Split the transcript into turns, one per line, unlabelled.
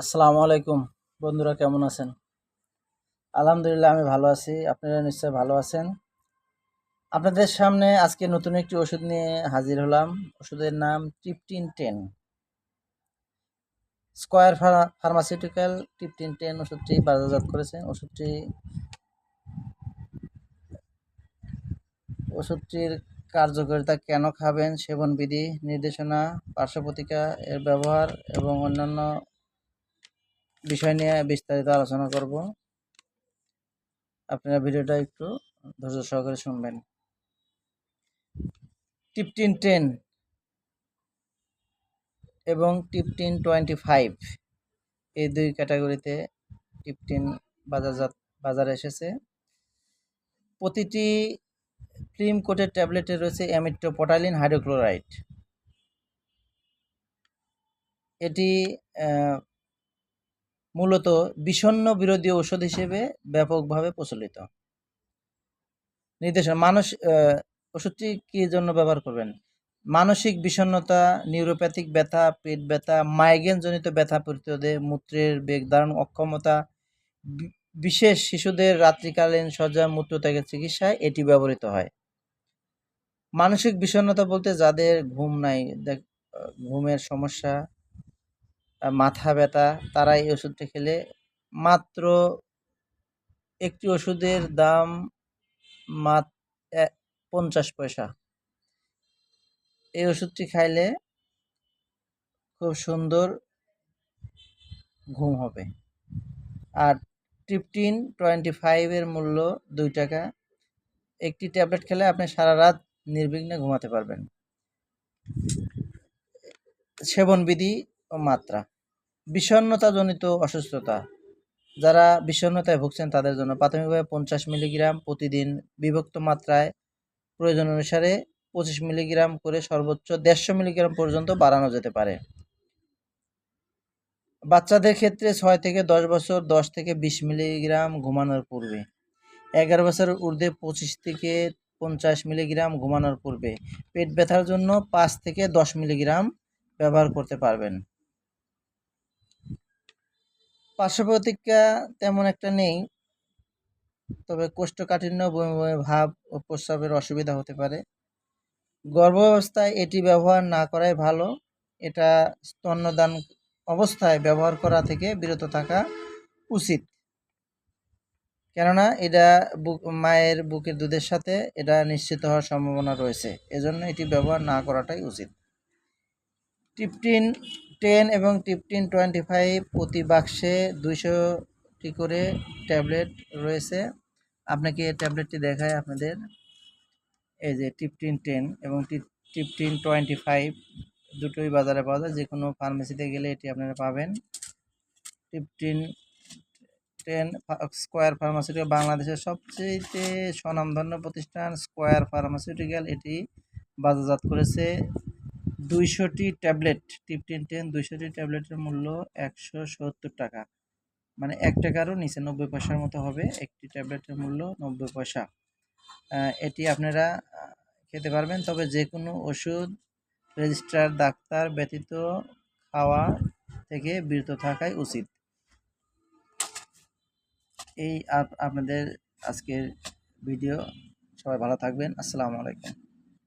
আসসালামু আলাইকুম। বন্ধুরা, কেমন আছেন? আলহামদুলিল্লাহ, আমি ভালো আছি। আপনারা নিশ্চয় ভালো আছেন। আপনাদের সামনে আজকে নতুন একটি ওষুধ নিয়ে হাজির হলাম। ওষুধের নাম টিপটিন টেন। স্কয়ার ফার্মাসিউটিক্যাল টিপটিন টেন ওষুধটি বাজারজাত করেছেন ওষুধটি, ওষুধটির কার্যকারিতা কেন খাবেন, সেবন বিধি, নির্দেশনা পার্শ্বপ্রতিকা এর ব্যবহার এবং অন্যান্য বিষয় নিয়ে বিস্তারিত আলোচনা করব। আপনারা ভিডিওটা একটু ধৈর্য সহকারে শুনবেন। টিপটিন টেন এবং টিপটিন টোয়েন্টি ফাইভ এই দুই ক্যাটাগরিতে টিপটিন বাজারজাত বাজারে এসেছে। প্রতিটি ক্রিম কোটের ট্যাবলেটে রয়েছে অ্যামিট্রোপোটালিন হাইড্রোক্লোরাইড। এটি মূলত বিষণ্ণ বিরোধী ঔষধ হিসেবে ব্যাপকভাবে প্রচলিত। নির্দেশনা, মানুষ ওষুধটি কী জন্য ব্যবহার করবেন? মানসিক বিষণ্নতা নিউরোপ্যাথিক ব্যথা, পেট ব্যথা, মাইগ্রেনজনিত ব্যথা প্রতিরোধে মূত্রের বেগ ধারণ অক্ষমতা বিশেষ শিশুদের রাত্রিকালীন সজ্জা মূত্রত্যাগের চিকিৎসায় এটি ব্যবহৃত হয়। মানসিক বিষণ্ণতা বলতে যাদের ঘুম নাই ঘুমের সমস্যা মাথা ব্যথা তারা এই ওষুধটি খেলে। মাত্র একটি ওষুধের দাম মাত্র পঞ্চাশ পয়সা। এই ওষুধটি খাইলে খুব সুন্দর ঘুম হবে। আর ট্রিপটিন টোয়েন্টি ফাইভের মূল্য দুই টাকা। একটি ট্যাবলেট খেলে আপনি সারা রাত নির্বিঘ্নে ঘুমাতে পারবেন। সেবনবিধি মাত্রা। বিষণ্নতাজনিত অসুস্থতা। যারা বিষণ্নতায় ভুগছেন তাদের জন্য প্রাথমিকভাবে পঞ্চাশ মিলিগ্রাম প্রতিদিন বিভক্ত মাত্রায় প্রয়োজন অনুসারে পঁচিশ মিলিগ্রাম করে সর্বোচ্চ দেড়শো মিলিগ্রাম পর্যন্ত বাড়ানো যেতে পারে। বাচ্চাদের ক্ষেত্রে ছয় থেকে দশ বছর, দশ থেকে বিশ মিলিগ্রাম ঘুমানোর পূর্বে। এগারো বছর ঊর্ধ্বে পঁচিশ থেকে পঞ্চাশ মিলিগ্রাম ঘুমানোর পূর্বে। পেট ব্যথার জন্য পাঁচ থেকে দশ মিলিগ্রাম ব্যবহার করতে পারবেন। পার্শ্ব প্রতিক্রিয়া তেমন একটা নেই, তবে কোষ্ঠকাঠিন্য, বমি বমি, ভাব ও প্রস্রাবের অসুবিধা হতে পারে। গর্ভাবস্থায় এটি ব্যবহার না করাই ভালো। এটা স্তন্যদান অবস্থায় ব্যবহার করা থেকে বিরত থাকা উচিত। কেননা এটা মায়ের বুকের দুধের সাথে এটা নিশ্চিত হওয়ার সম্ভাবনা রয়েছে। এজন্য এটি ব্যবহার না করাটাই উচিত। টিপটিন টেন এবং টিপটিন টোয়েন্টি ফাইভ প্রতি বাক্সে দুইশোটি করে ট্যাবলেট রয়েছে। আপনাকে এই ট্যাবলেটটি দেখায় আপনাদের? এই যে টিপটিন টেন এবং টিপটিন টোয়েন্টি ফাইভ দুটোই বাজারে পাওয়া যায়। যে কোনো ফার্মেসিতে গেলে এটি আপনারা পাবেন। টিপটিন টেন স্কোয়ার ফার্মাসিউটিক্যাল বাংলাদেশের সবচেয়ে স্বনামধন্য প্রতিষ্ঠান স্কোয়ার ফার্মাসিউটিক্যাল। এটি বাজারজাত করেছে দুইশোটি ট্যাবলেট, টিপটিন টেন, দুইশোটি ট্যাবলেটের মূল্য একশো সত্তর টাকা। মানে এক টাকারও নিচে নব্বই পয়সার মতো হবে, একটি ট্যাবলেটের মূল্য নব্বই পয়সা। এটি আপনারা খেতে পারবেন, তবে যে কোনো ওষুধ রেজিস্ট্রার, ডাক্তার ব্যতীত খাওয়া থেকে বিরত থাকাই উচিত। এই আপনাদের আজকের ভিডিও। সবাই ভালো থাকবেন। আসসালামু আলাইকুম।